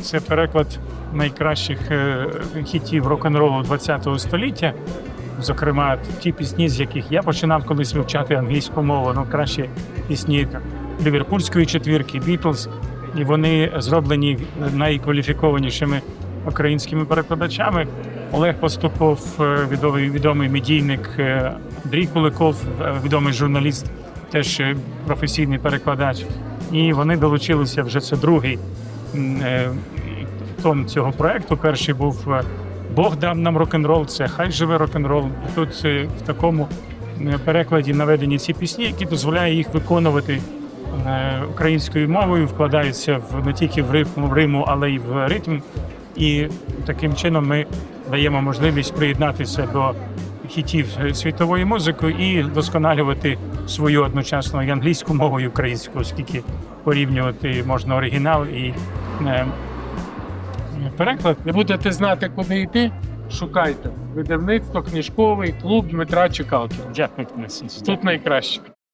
Це переклад найкращих е, хітів рок-н-ролу ХХ століття. Зокрема, ті пісні, з яких я починав колись вивчати англійську мову, ну кращі пісні ліверпульської четвірки, Бітлз. І вони зроблені найкваліфікованішими українськими перекладачами. Олег Поступов, е, відомий, відомий медійник, е, Андрій Куликов, відомий журналіст, теж професійний перекладач. І вони долучилися вже це другий е, цього проекту. Перший був е, Бог дав нам рок-н-рол, це хай живе рок-н-рол. Тут е, в такому перекладі наведені ці пісні, які дозволяють їх виконувати українською мовою, вкладаються в не тільки в рифм, в риму, але й в ритм. І таким чином ми даємо можливість приєднатися до хітів світової музики і вдосконалювати свою одночасно і англійську мову, і українську, оскільки порівнювати можна оригінал і е, переклад. Не будете знати, куди йти, шукайте. Видавництво, книжковий клуб Дмитра Чекалкіна. Дякую, Денис. Тут найкраще.